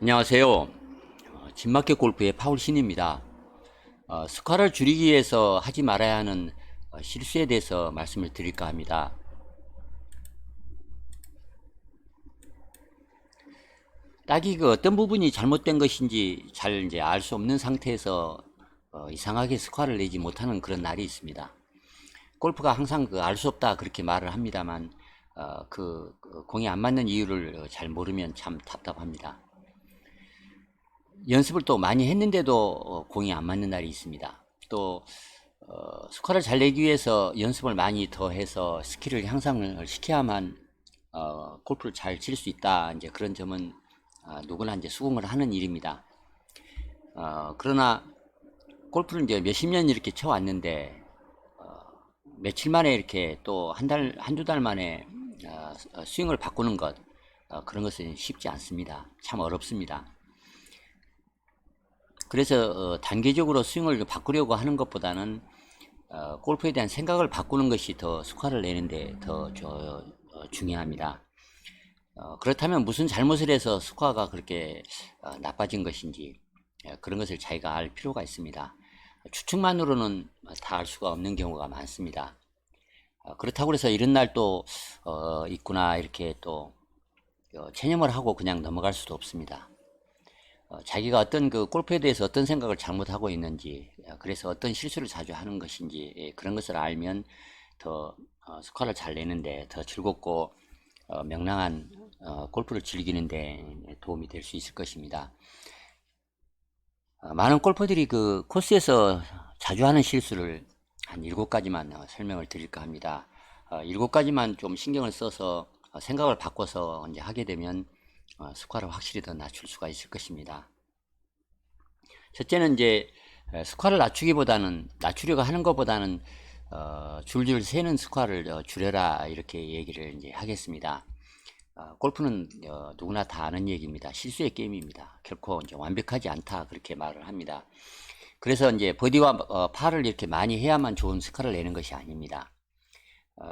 안녕하세요. 어, 진마켓 골프의 파울 신입니다. 어, 스코어를 줄이기 위해서 하지 말아야 하는 어, 실수에 대해서 말씀을 드릴까 합니다. 딱히 그 어떤 부분이 잘못된 것인지 잘 이제 알 수 없는 상태에서 어, 이상하게 스코어를 내지 못하는 그런 날이 있습니다. 골프가 항상 그 알 수 없다 그렇게 말을 합니다만 어, 그, 그 공이 안 맞는 이유를 잘 모르면 참 답답합니다. 연습을 또 많이 했는데도 어, 공이 안 맞는 날이 있습니다. 또 어, 스코어를 잘 내기 위해서 연습을 많이 더 해서 스킬을 향상을 시켜야만 어, 골프를 잘 칠 수 있다. 이제 그런 점은 아, 누구나 이제 수긍을 하는 일입니다. 어, 그러나 골프를 이제 몇십 년 이렇게 쳐왔는데 어, 며칠 만에 이렇게 또 한 달, 한두 달 만에 어, 어, 스윙을 바꾸는 것 어, 그런 것은 쉽지 않습니다. 참 어렵습니다. 그래서 어, 단계적으로 스윙을 바꾸려고 하는 것보다는 어, 골프에 대한 생각을 바꾸는 것이 더 스코어를 내는데 더 저, 어, 중요합니다. 어, 그렇다면 무슨 잘못을 해서 스코어가 그렇게 어, 나빠진 것인지 예, 그런 것을 자기가 알 필요가 있습니다. 추측만으로는 다 알 수가 없는 경우가 많습니다. 어, 그렇다고 해서 이런 날또 어, 있구나 이렇게 또 어, 체념을 하고 그냥 넘어갈 수도 없습니다. 어, 자기가 어떤 그 골프에 대해서 어떤 생각을 잘못하고 있는지, 어, 그래서 어떤 실수를 자주 하는 것인지, 예, 그런 것을 알면 더 어, 스코어를 잘 내는데 더 즐겁고 어, 명랑한 어, 골프를 즐기는데 도움이 될 수 있을 것입니다. 어, 많은 골퍼들이 그 코스에서 자주 하는 실수를 한 일곱 가지만 어, 설명을 드릴까 합니다. 어, 일곱 가지만 좀 신경을 써서 어, 생각을 바꿔서 이제 하게 되면 어, 스코어를 확실히 더 낮출 수가 있을 것입니다. 첫째는 이제 에, 스코어를 낮추기보다는 낮추려고 하는 것보다는 어, 줄줄 세는 스코어를 어, 줄여라 이렇게 얘기를 이제 하겠습니다. 어, 골프는 어, 누구나 다 아는 얘기입니다. 실수의 게임입니다. 결코 이제 완벽하지 않다 그렇게 말을 합니다. 그래서 이제 버디와 어, 파를 이렇게 많이 해야만 좋은 스코어를 내는 것이 아닙니다. 어,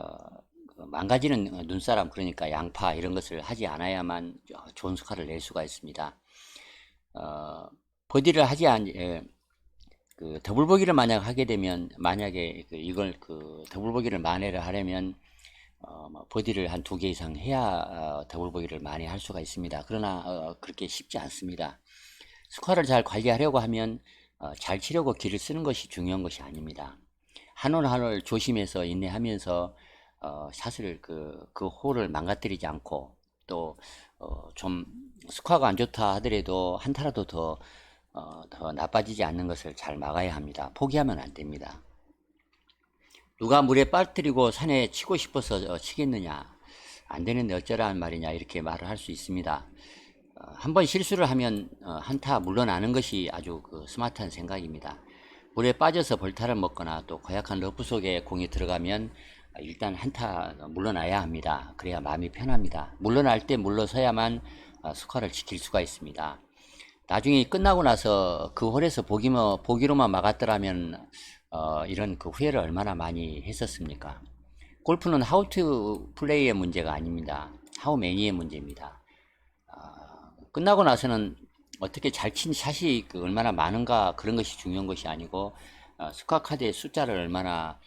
그 망가지는 눈사람 그러니까 양파 이런 것을 하지 않아야만 좋은 스코어를 낼 수가 있습니다. 어, 버디를 하지 않, 에, 그 더블 보기를 만약 하게 되면 만약에 그 이걸 그 더블 보기를 만회를 하려면 어, 뭐 버디를 한 두 개 이상 해야 어, 더블 보기를 많이 할 수가 있습니다. 그러나 어, 그렇게 쉽지 않습니다. 스코어를 잘 관리하려고 하면 어, 잘 치려고 길을 쓰는 것이 중요한 것이 아닙니다. 한 올 한 올 조심해서 인내하면서 어, 샷을 그, 그 홀을 망가뜨리지 않고 또, 어, 좀 스코어가 안 좋다 하더라도 한타라도 더, 어, 더 나빠지지 않는 것을 잘 막아야 합니다. 포기하면 안 됩니다. 누가 물에 빠뜨리고 산에 치고 싶어서 어, 치겠느냐? 안 되는데 어쩌라는 말이냐? 이렇게 말을 할 수 있습니다. 어, 한번 실수를 하면 어, 한타 물러나는 것이 아주 그 스마트한 생각입니다. 물에 빠져서 벌타를 먹거나 또 고약한 러프 속에 공이 들어가면 일단 한타 물러나야 합니다. 그래야 마음이 편합니다. 물러날 때 물러서야만 어, 스코어를 지킬 수가 있습니다. 나중에 끝나고 나서 그 홀에서 보기만, 보기로만 막았더라면 어, 이런 그 후회를 얼마나 많이 했었습니까? 골프는 하우 투 플레이의 문제가 아닙니다. 하우 매니의 문제입니다. 어, 끝나고 나서는 어떻게 잘 친 샷이 그 얼마나 많은가 그런 것이 중요한 것이 아니고 어, 스코어 카드의 숫자를 얼마나 어,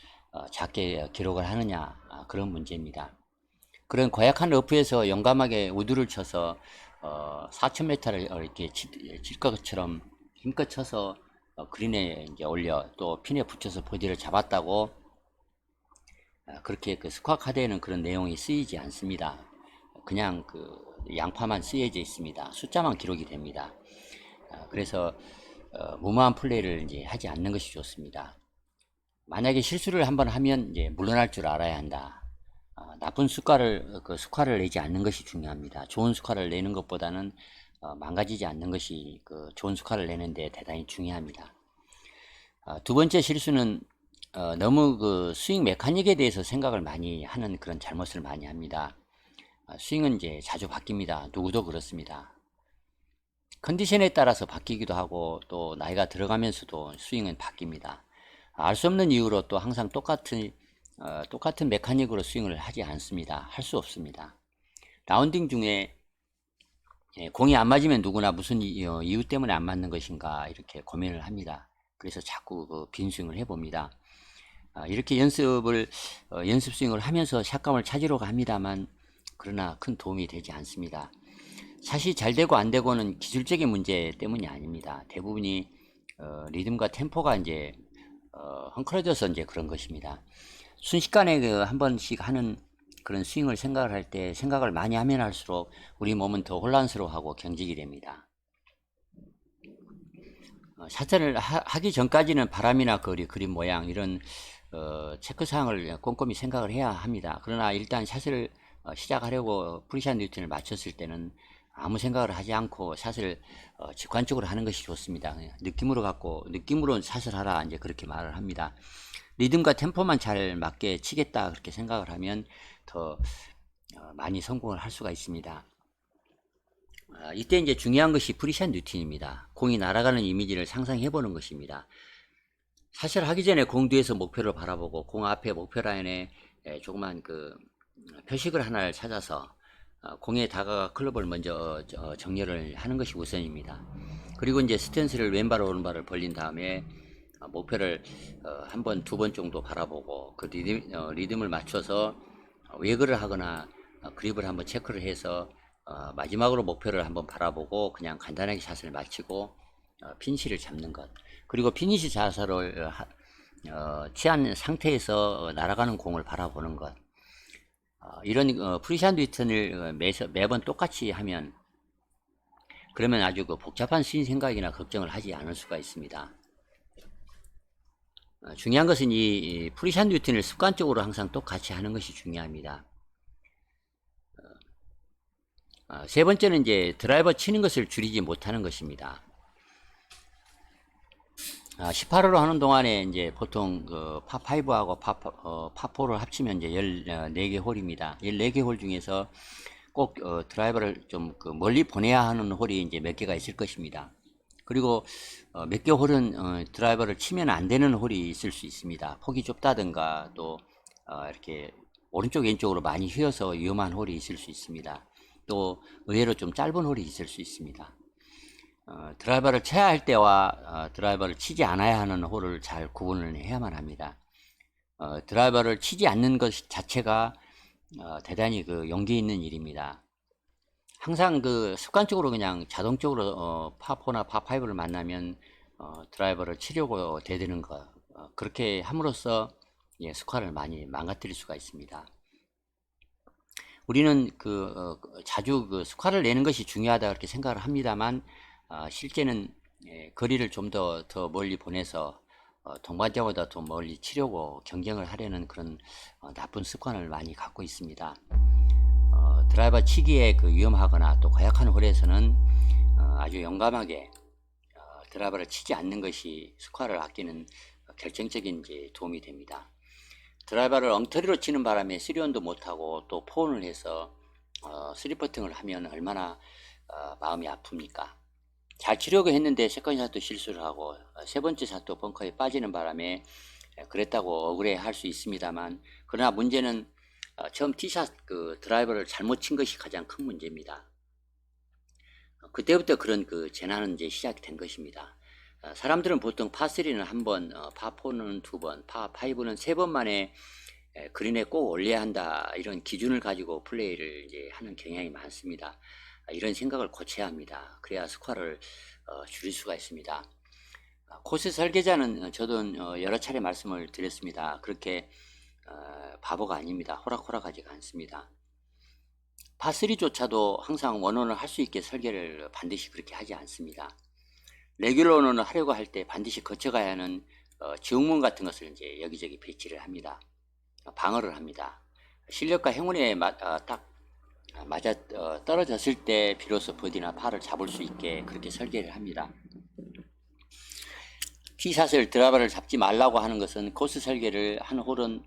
작게 기록을 하느냐 아, 그런 문제입니다. 그런 고약한 러프에서 용감하게 우드를 쳐서 어, 4,000m를 이렇게 칠, 칠 것처럼 힘껏 쳐서 어, 그린에 이제 올려 또 핀에 붙여서 버디를 잡았다고 아, 그렇게 그 스코어 카드에는 그런 내용이 쓰이지 않습니다. 그냥 그 양파만 쓰여져 있습니다. 숫자만 기록이 됩니다. 아, 그래서 어, 무모한 플레이를 이제 하지 않는 것이 좋습니다. 만약에 실수를 한번 하면 이제 물러날 줄 알아야 한다. 어, 나쁜 스코어를 그 스코어를 내지 않는 것이 중요합니다. 좋은 스코어를 내는 것보다는 어, 망가지지 않는 것이 그 좋은 스코어를 내는데 대단히 중요합니다. 어, 두 번째 실수는 어, 너무 그 스윙 메카닉에 대해서 생각을 많이 하는 그런 잘못을 많이 합니다. 어, 스윙은 이제 자주 바뀝니다. 누구도 그렇습니다. 컨디션에 따라서 바뀌기도 하고 또 나이가 들어가면서도 스윙은 바뀝니다. 알 수 없는 이유로 또 항상 똑같은 어, 똑같은 메카닉으로 스윙을 하지 않습니다. 할 수 없습니다. 라운딩 중에 예, 공이 안 맞으면 누구나 무슨 이- 어, 이유 때문에 안 맞는 것인가 이렇게 고민을 합니다. 그래서 자꾸 그 빈스윙을 해봅니다. 아, 이렇게 연습을 어, 연습 스윙을 하면서 샷감을 찾으려고 합니다만 그러나 큰 도움이 되지 않습니다. 샷이 잘 되고 안 되고는 기술적인 문제 때문이 아닙니다. 대부분이 어, 리듬과 템포가 이제 어, 헝클어져서 이제 그런 것입니다. 순식간에 그 한 번씩 하는 그런 스윙을 생각을 할 때 생각을 많이 하면 할수록 우리 몸은 더 혼란스러워하고 경직이 됩니다. 어, 샷을 하, 기 전까지는 바람이나 거리, 그림 모양 이런 어, 체크 사항을 꼼꼼히 생각을 해야 합니다. 그러나 일단 샷을 어, 시작하려고 프리샷 뉴턴을 맞췄을 때는 아무 생각을 하지 않고 샷을 어, 직관적으로 하는 것이 좋습니다. 그냥 느낌으로 갖고 느낌으로 샷을 하라 이제 그렇게 말을 합니다. 리듬과 템포만 잘 맞게 치겠다 그렇게 생각을 하면 더 어, 많이 성공을 할 수가 있습니다. 아, 이때 이제 중요한 것이 프리샷 루틴입니다. 공이 날아가는 이미지를 상상해 보는 것입니다. 사실 하기 전에 공 뒤에서 목표를 바라보고 공 앞에 목표 라인에 에, 조그만 그 표식을 하나를 찾아서 어, 공에 다가가 클럽을 먼저 어, 저- 정렬을 하는 것이 우선입니다. 그리고 이제 스탠스를 왼발 오른발을 벌린 다음에 어, 목표를 한 번, 두 번 정도 바라보고 그 리듬, 어, 리듬을 맞춰서 어, 외거를 하거나 어, 그립을 한번 체크를 해서 어, 마지막으로 목표를 한번 바라보고 그냥 간단하게 샷을 마치고 어, 피니시를 잡는 것 그리고 피니시 자세를 어, 하- 어, 취한 상태에서 어, 날아가는 공을 바라보는 것 어, 이런 어, 프리샷 리턴을 어, 매, 매번 똑같이 하면 그러면 아주 그 복잡한 스윙 생각이나 걱정을 하지 않을 수가 있습니다. 어, 중요한 것은 이, 이 프리샷 루틴을 습관적으로 항상 똑같이 하는 것이 중요합니다. 어, 어, 세 번째는 이제 드라이버 치는 것을 줄이지 못하는 것입니다. 아, 18호로 하는 동안에 이제 보통 그 파5하고 파, 어, 파4를 합치면 이제 14개 홀입니다. 14개 홀 중에서 꼭 어, 드라이버를 좀 그 멀리 보내야 하는 홀이 이제 몇 개가 있을 것입니다. 그리고 어, 몇 개 홀은 어, 드라이버를 치면 안 되는 홀이 있을 수 있습니다. 폭이 좁다든가 또 어, 이렇게 오른쪽 왼쪽으로 많이 휘어서 위험한 홀이 있을 수 있습니다. 또 의외로 좀 짧은 홀이 있을 수 있습니다. 어, 드라이버를 쳐야 할 때와 어, 드라이버를 치지 않아야 하는 홀을 잘 구분을 해야만 합니다. 어, 드라이버를 치지 않는 것 자체가 어, 대단히 그 용기 있는 일입니다. 항상 그 습관적으로 그냥 자동적으로 어, 파4나 파5를 만나면 어, 드라이버를 치려고 대드는 것 어, 그렇게 함으로써 예, 스코어를 많이 망가뜨릴 수가 있습니다. 우리는 그 어, 자주 그 스코어를 내는 것이 중요하다 그렇게 생각을 합니다만 어, 실제는 예, 거리를 좀더더 멀리 보내서 어, 동반자보다 더 멀리 치려고 경쟁을 하려는 그런 어, 나쁜 습관을 많이 갖고 있습니다. 어, 드라이버 치기에 그 위험하거나 또 고약한 홀에서는 어, 아주 용감하게 어, 드라이버를 치지 않는 것이 스코어를 아끼는 결정적인 이제 도움이 됩니다. 드라이버를 엉터리로 치는 바람에 쓰리온도 못하고 또 포온을 해서 어, 쓰리퍼팅을 하면 얼마나 어, 마음이 아픕니까? 잘 치려고 했는데 세컨 샷도 실수를 하고 어, 세 번째 샷도 벙커에 빠지는 바람에 에, 그랬다고 억울해 할 수 있습니다만 그러나 문제는 어, 처음 티샷 그 드라이버를 잘못 친 것이 가장 큰 문제입니다. 어, 그때부터 그런 그 재난은 이제 시작이 된 것입니다. 어, 사람들은 보통 파3는 한 번, 어, 파4는 두 번, 파5는 세 번 만에 에, 그린에 꼭 올려야 한다 이런 기준을 가지고 플레이를 이제 하는 경향이 많습니다. 아, 이런 생각을 고쳐야 합니다. 그래야 스코어를 어, 줄일 수가 있습니다. 아, 코스 설계자는 어, 저도 어, 여러 차례 말씀을 드렸습니다. 그렇게 어, 바보가 아닙니다. 호락호락하지가 않습니다. 파3조차도 항상 원원을 할 수 있게 설계를 반드시 그렇게 하지 않습니다. 레귤러 원원을 하려고 할 때 반드시 거쳐가야 하는 어, 지옥문 같은 것을 이제 여기저기 배치를 합니다. 어, 방어를 합니다. 실력과 행운에 마- 어, 딱 맞아 어, 떨어졌을 때 비로소 버디나 파를 잡을 수 있게 그렇게 설계를 합니다. 티샷을 드라이버를 잡지 말라고 하는 것은 코스 설계를 한 홀은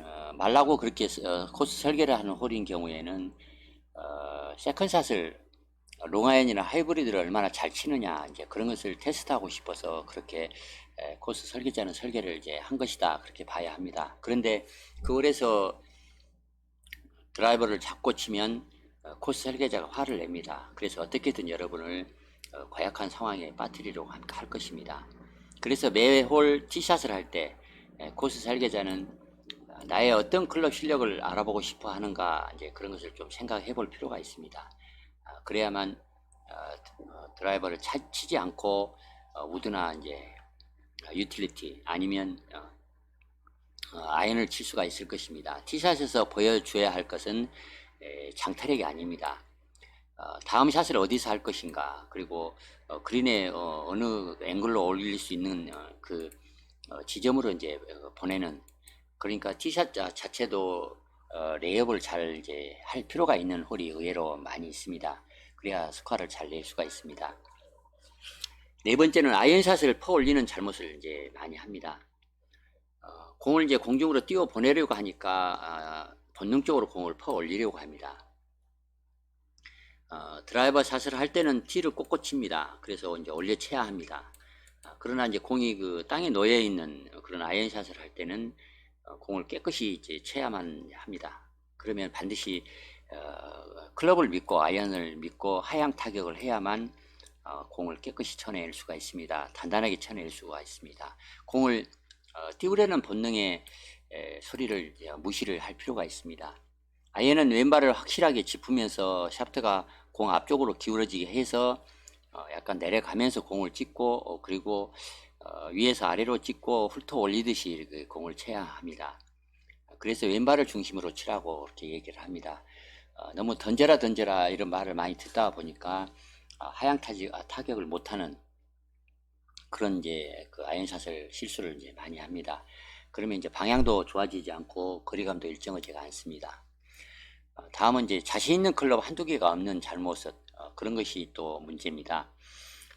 어, 말라고 그렇게 어, 코스 설계를 하는 홀인 경우에는 어, 세컨샷을 롱아이언이나 하이브리드를 얼마나 잘 치느냐 이제 그런 것을 테스트하고 싶어서 그렇게 에, 코스 설계자는 설계를 이제 한 것이다 그렇게 봐야 합니다. 그런데 그 홀에서 드라이버를 잡고 치면 어, 코스 설계자가 화를 냅니다. 그래서 어떻게든 여러분을 어, 과약한 상황에 빠뜨리려고 한- 할 것입니다. 그래서 매 홀 티샷을 할 때 코스 설계자는 어, 나의 어떤 클럽 실력을 알아보고 싶어 하는가 이제 그런 것을 좀 생각해 볼 필요가 있습니다. 아, 그래야만 어, 어, 드라이버를 차- 치지 않고 어, 우드나 이제 어, 유틸리티 아니면 어, 어, 아이언을 칠 수가 있을 것입니다. 티샷에서 보여줘야 할 것은 에, 장타력이 아닙니다. 어, 다음 샷을 어디서 할 것인가 그리고 어, 그린에 어, 느 앵글로 올릴 수 있는 어, 그 어, 지점으로 이제 어, 보내는 그러니까 티샷 자- 자체도 어, 레이업을 잘 이제 할 필요가 있는 홀이 의외로 많이 있습니다. 그래야 스코어를 잘 낼 수가 있습니다. 네 번째는 아이언샷을 퍼 올리는 잘못을 이제 많이 합니다. 어, 공을 이제 공중으로 띄워 보내려고 하니까 아, 본능적으로 공을 퍼 올리려고 합니다. 어, 드라이버 샷을 할 때는 티를 꽂고 칩니다. 그래서 이제 올려쳐야 합니다. 아, 그러나 이제 공이 그 땅에 놓여 있는 그런 아이언 샷을 할 때는 어, 공을 깨끗이 이제 쳐야만 합니다. 그러면 반드시 어, 클럽을 믿고 아이언을 믿고 하향 타격을 해야만 어, 공을 깨끗이 쳐낼 수가 있습니다. 단단하게 쳐낼 수가 있습니다. 공을 어, 띄우려는 본능의 에, 소리를 무시를 할 필요가 있습니다. 아이언은 왼발을 확실하게 짚으면서 샤프트가 공 앞쪽으로 기울어지게 해서 어, 약간 내려가면서 공을 찍고 어, 그리고 어, 위에서 아래로 찍고 훑어 올리듯이 이렇게 공을 쳐야 합니다. 그래서 왼발을 중심으로 치라고 이렇게 얘기를 합니다. 어, 너무 던져라 던져라 이런 말을 많이 듣다 보니까 아, 하향 타지, 아, 타격을 못하는 그런 이제 그 아이언샷을 실수를 이제 많이 합니다. 그러면 이제 방향도 좋아지지 않고 거리감도 일정하지가 않습니다. 어, 다음은 이제 자신 있는 클럽 한두 개가 없는 잘못은 어, 그런 것이 또 문제입니다.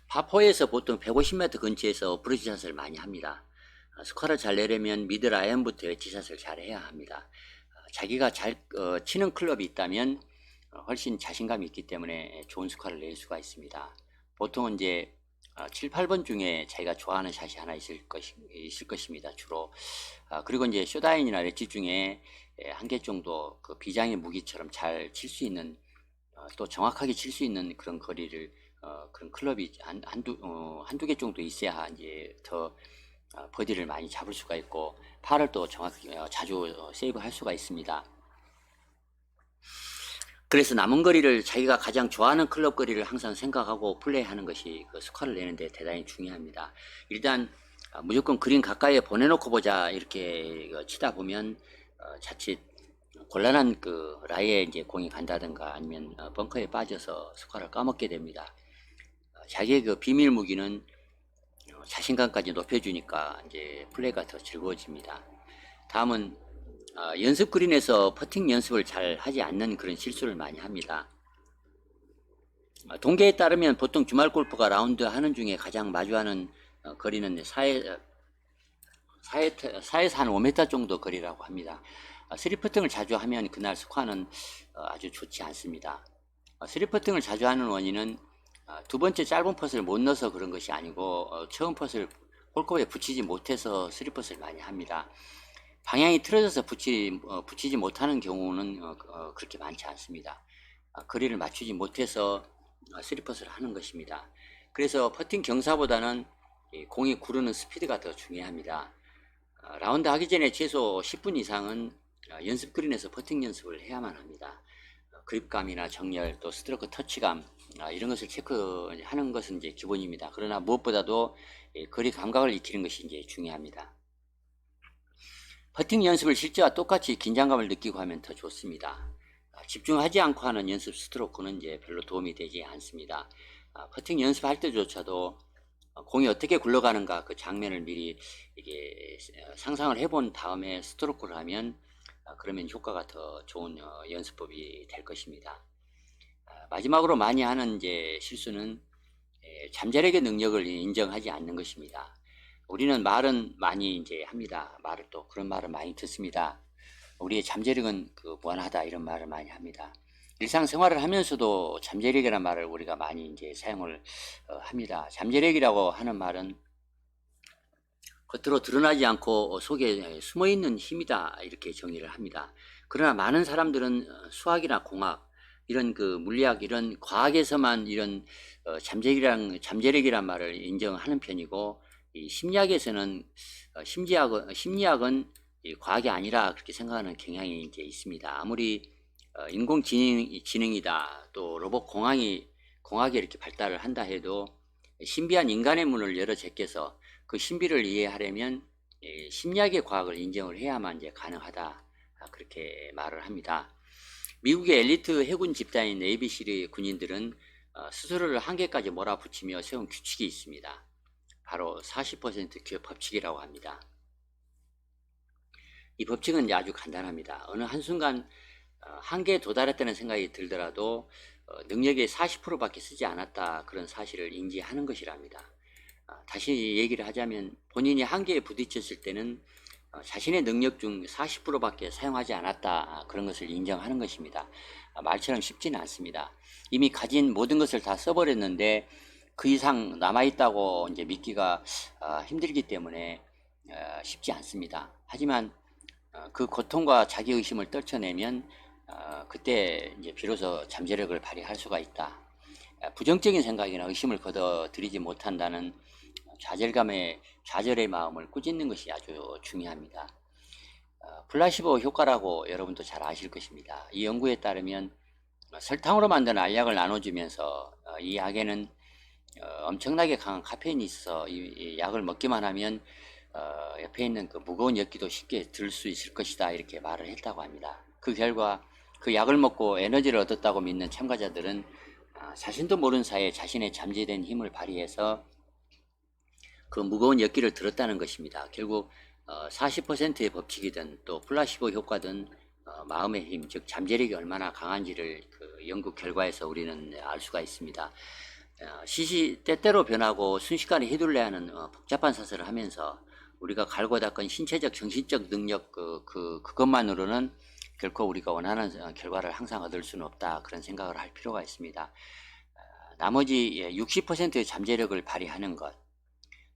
파포에서 보통 150m 근처에서 브러지샷을 많이 합니다. 어, 스코어를 잘 내려면 미들 아이언부터 웨지샷을 잘 해야 합니다. 어, 자기가 잘 어, 치는 클럽이 있다면 어, 훨씬 자신감이 있기 때문에 좋은 스코어를 낼 수가 있습니다. 보통은 이제 어, 7, 8번 중에 자기가 좋아하는 샷이 하나 있을, 것이, 있을 것입니다. 주로. 아, 그리고 이제 쇼다인이나 렛지 중에 한 개 정도 그 비장의 무기처럼 잘 칠 수 있는 어, 또 정확하게 칠 수 있는 그런 거리를 어, 그런 클럽이 한, 한두, 어, 한두 개 정도 있어야 이제 더 어, 버디를 많이 잡을 수가 있고 팔을 또 정확히 어, 자주 어, 세이브 할 수가 있습니다. 그래서 남은 거리를 자기가 가장 좋아하는 클럽 거리를 항상 생각하고 플레이하는 것이 그 스코어를 내는데 대단히 중요합니다. 일단 아, 무조건 그린 가까이에 보내놓고 보자 이렇게 어, 치다 보면 어, 자칫 곤란한 그 라이에 이제 공이 간다든가 아니면 어, 벙커에 빠져서 스코어를 까먹게 됩니다. 어, 자기의 그 비밀 무기는 어, 자신감까지 높여주니까 이제 플레이가 더 즐거워집니다. 다음은 어, 연습 그린에서 퍼팅 연습을 잘 하지 않는 그런 실수를 많이 합니다. 어, 통계에 따르면 보통 주말 골프가 라운드 하는 중에 가장 마주하는 어, 거리는 4에, 4에, 4에서 한 5m 정도 거리라고 합니다. 어, 스리퍼팅을 자주 하면 그날 스코어는 어, 아주 좋지 않습니다. 어, 스리퍼팅을 자주 하는 원인은 어, 두 번째 짧은 퍼스를 못 넣어서 그런 것이 아니고 어, 처음 퍼스를 홀컵에 붙이지 못해서 스리퍼스를 많이 합니다. 방향이 틀어져서 붙이, 어, 붙이지 못하는 경우는 어, 어, 그렇게 많지 않습니다. 어, 거리를 맞추지 못해서 어, 스리퍼스를 하는 것입니다. 그래서 퍼팅 경사보다는 이 공이 구르는 스피드가 더 중요합니다. 어, 라운드 하기 전에 최소 10분 이상은 어, 연습 그린에서 퍼팅 연습을 해야만 합니다. 어, 그립감이나 정렬 또 스트로크 터치감 아, 이런 것을 체크하는 것은 이제 기본입니다. 그러나 무엇보다도 이 거리 감각을 익히는 것이 이제 중요합니다. 퍼팅 연습을 실제와 똑같이 긴장감을 느끼고 하면 더 좋습니다. 아, 집중하지 않고 하는 연습 스트로크는 이제 별로 도움이 되지 않습니다. 아, 퍼팅 연습할 때조차도 어, 공이 어떻게 굴러가는가 그 장면을 미리 이게 어, 상상을 해본 다음에 스트로크를 하면 아, 그러면 효과가 더 좋은 어, 연습법이 될 것입니다. 아, 마지막으로 많이 하는 이제 실수는 에, 잠재력의 능력을 인정하지 않는 것입니다. 우리는 말은 많이 이제 합니다. 말을 또 그런 말을 많이 듣습니다. 우리의 잠재력은 그 무한하다 이런 말을 많이 합니다. 일상생활을 하면서도 잠재력이라는 말을 우리가 많이 이제 사용을 어, 합니다. 잠재력이라고 하는 말은 겉으로 드러나지 않고 속에 숨어 있는 힘이다 이렇게 정의를 합니다. 그러나 많은 사람들은 어, 수학이나 공학 이런 그 물리학 이런 과학에서만 이런 어, 잠재력이란 잠재력이란 말을 인정하는 편이고 이 심리학에서는 어, 심리학은 심리학은 이 과학이 아니라 그렇게 생각하는 경향이 이제 있습니다. 아무리 어, 인공지능 지능 이다 또 로봇 공학이 공학이 이렇게 발달을 한다 해도 신비한 인간의 문을 열어 제껴서 그 신비를 이해하려면 이 심리학의 과학을 인정을 해야만 이제 가능하다 아, 그렇게 말을 합니다. 미국의 엘리트 해군 집단인 네이비실의 군인들은 어, 스스로를 한계까지 몰아붙이며 세운 규칙이 있습니다. 바로 40% 기업 법칙이라고 합니다. 이 법칙은 아주 간단합니다. 어느 한순간 어, 한계에 도달했다는 생각이 들더라도 어, 능력의 40%밖에 쓰지 않았다 그런 사실을 인지하는 것이랍니다. 아, 다시 얘기를 하자면 본인이 한계에 부딪혔을 때는 어, 자신의 능력 중 40%밖에 사용하지 않았다 아, 그런 것을 인정하는 것입니다. 아, 말처럼 쉽지는 않습니다. 이미 가진 모든 것을 다 써버렸는데 그 이상 남아있다고 이제 믿기가 아, 힘들기 때문에 어, 쉽지 않습니다. 하지만 어, 그 고통과 자기 의심을 떨쳐내면 어, 그때 이제 비로소 잠재력을 발휘할 수가 있다. 아, 부정적인 생각이나 의심을 걷어들이지 못한다는 좌절감의 좌절의 마음을 꾸짖는 것이 아주 중요합니다. 어, 플라시보 효과라고 여러분도 잘 아실 것입니다. 이 연구에 따르면 어, 설탕으로 만든 알약을 나눠주면서 어, 이 약에는 어, 엄청나게 강한 카페인이 있어 이, 이 약을 먹기만 하면 어, 옆에 있는 그 무거운 엽기도 쉽게 들 수 있을 것이다 이렇게 말을 했다고 합니다. 그 결과 그 약을 먹고 에너지를 얻었다고 믿는 참가자들은 아, 자신도 모르는 사이에 자신의 잠재된 힘을 발휘해서 그 무거운 엽기를 들었다는 것입니다. 결국 어, 40%의 법칙이든 또 플라시보 효과든 어, 마음의 힘, 즉 잠재력이 얼마나 강한지를 그 연구 결과에서 우리는 알 수가 있습니다. 어, 시시 때때로 변하고 순식간에 휘둘려야 하는 어, 복잡한 사슬을 하면서 우리가 갈고 닦은 신체적, 정신적 능력 그, 그 그것만으로는 결코 우리가 원하는 어, 결과를 항상 얻을 수는 없다 그런 생각을 할 필요가 있습니다. 어, 나머지 60%의 잠재력을 발휘하는 것,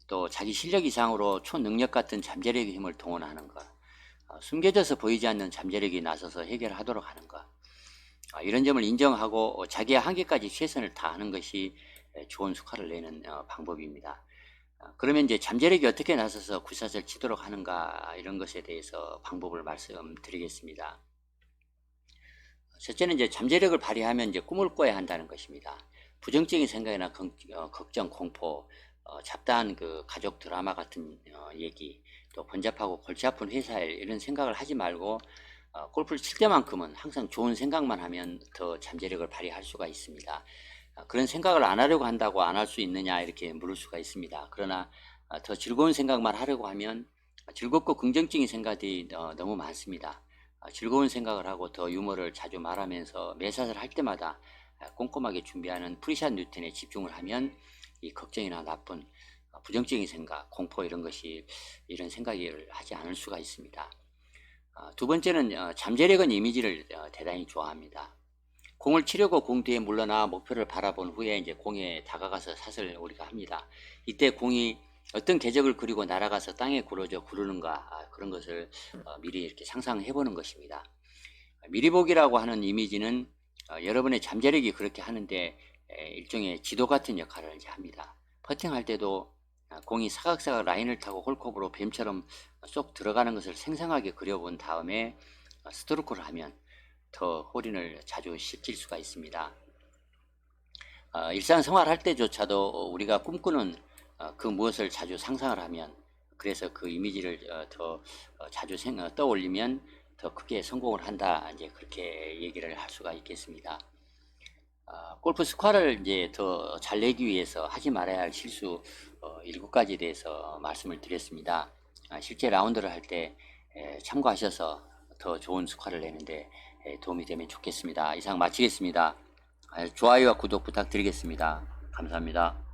또 자기 실력 이상으로 초능력 같은 잠재력의 힘을 동원하는 것, 어, 숨겨져서 보이지 않는 잠재력이 나서서 해결하도록 하는 것, 어, 이런 점을 인정하고 어, 자기의 한계까지 최선을 다하는 것이 에, 좋은 수화를 내는 어, 방법입니다. 어, 그러면 이제 잠재력이 어떻게 나서서 구샷을 치도록 하는가 이런 것에 대해서 방법을 말씀드리겠습니다. 첫째는 이제 잠재력을 발휘하면 이제 꿈을 꿔야 한다는 것입니다. 부정적인 생각이나 걱- 어, 걱정, 공포, 어, 잡다한 그 가족 드라마 같은 어, 얘기, 또 번잡하고 골치 아픈 회사일 이런 생각을 하지 말고 어, 골프를 칠 때만큼은 항상 좋은 생각만 하면 더 잠재력을 발휘할 수가 있습니다. 어, 그런 생각을 안 하려고 한다고 안 할 수 있느냐 이렇게 물을 수가 있습니다. 그러나 어, 더 즐거운 생각만 하려고 하면 즐겁고 긍정적인 생각이 어, 너무 많습니다. 어, 즐거운 생각을 하고 더 유머를 자주 말하면서 매사를 할 때마다 어, 꼼꼼하게 준비하는 프리샷 뉴턴에 집중을 하면 이 걱정이나 나쁜 어, 부정적인 생각, 공포 이런 것이 이런 생각을 하지 않을 수가 있습니다. 어, 두 번째는 어, 잠재력은 이미지를 어, 대단히 좋아합니다. 공을 치려고 공 뒤에 물러나 목표를 바라본 후에 이제 공에 다가가서 샷을 우리가 합니다. 이때 공이 어떤 궤적을 그리고 날아가서 땅에 굴어져 구르는가 아, 그런 것을 어, 미리 이렇게 상상해 보는 것입니다. 미리 보기라고 하는 이미지는 어, 여러분의 잠재력이 그렇게 하는데 에, 일종의 지도 같은 역할을 이제 합니다. 퍼팅할 때도 아, 공이 사각사각 라인을 타고 홀컵으로 뱀처럼 쏙 들어가는 것을 생생하게 그려본 다음에 어, 스트로크를 하면 더 홀인을 자주 시킬 수가 있습니다. 어, 일상생활 할 때조차도 우리가 꿈꾸는 어, 그 무엇을 자주 상상을 하면 그래서 그 이미지를 어, 더 어, 자주 생, 어, 떠올리면 더 크게 성공을 한다 이제 그렇게 얘기를 할 수가 있겠습니다. 어, 골프 스코어를 이제 더 잘 내기 위해서 하지 말아야 할 실수 어, 7가지에 대해서 말씀을 드렸습니다. 아, 실제 라운드를 할 때 참고하셔서 더 좋은 스코어를 내는데 에, 도움이 되면 좋겠습니다. 이상 마치겠습니다. 아, 좋아요와 구독 부탁드리겠습니다. 감사합니다.